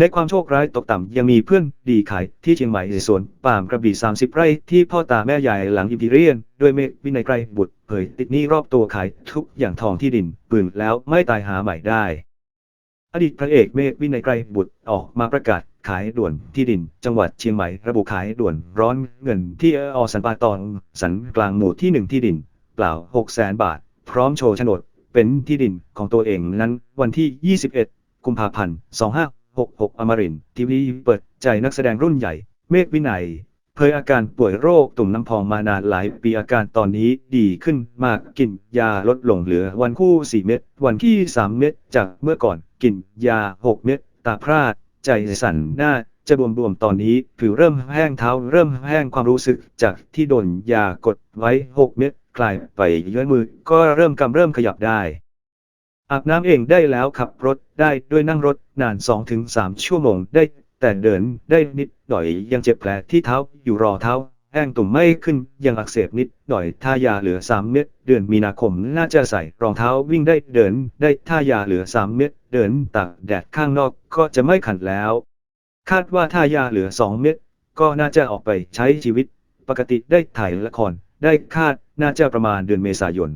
ในความโชคร้ายตกต่ำยังมีเพื่อนดีขายที่เชียงใหม่สวนป่ามกระบี่ 30 ไร่ที่พ่อตาแม่ยายหลังอิมพีเรียน ด้วยเมฆวินัยไกรบุตรเผยติดหนี้รอบตัวขายทุกอย่างทองที่ดิน ปืนแล้วไม่ตายหาใหม่ได้ อดีตพระเอกเมฆวินัยไกรบุตรออกมาประกาศขายด่วนที่ดิน จังหวัดเชียงใหม่ระบุขายด่วนร้อนเงินที่อสันปาตอนสันกลางหมู่ที่หนึ่งที่ดิน เปล่า6แสนบาท พร้อมโชว์โฉนดเป็นที่ดินของตัวเองนั้นวันที่ 21 กุมภาพันธ์ 66 อมรินทีวีเปิดใจนักแสดงรุ่นใหญ่ เมฆวินัย เผยอาการป่วยโรคตุ่มน้ำพองมานานหลายปีอาการตอนนี้ดีขึ้นมากกินยาลดลงเหลือวันคู่ 4 เม็ดวันที่ 3 เม็ดจากเมื่อก่อนกินยา 6 เม็ดตาพร่าใจสั่นหน้าจะบวมๆตอนนี้ผิวเริ่มแห้งเท้าเริ่มแห้งความรู้สึกจากที่โดนยากดไว้ 6 เม็ดคลายไปเย้อยมือก็เริ่มกำเริ่มขยับได้ อาบน้ำเองได้แล้วขับรถได้ด้วยนั่งรถนาน 2-3 ชั่วโมงได้ แต่เดินได้นิดหน่อยยังเจ็บแผลที่เท้าอยู่รอเท้าแห้งตุ่มไม่ขึ้นยังอักเสบนิดหน่อยทายาเหลือ 3 เม็ดเดือนมีนาคมน่าจะใส่รองเท้าวิ่งได้เดินได้ทายาเหลือ 3 เม็ดเดินตากแดดข้างนอกก็จะไม่ขันแล้ว คาดว่าทายาเหลือ 2 เม็ดก็น่าจะออกไปใช้ชีวิต ปกติได้ถ่ายละครได้คาดน่าจะประมาณเดือนเมษายน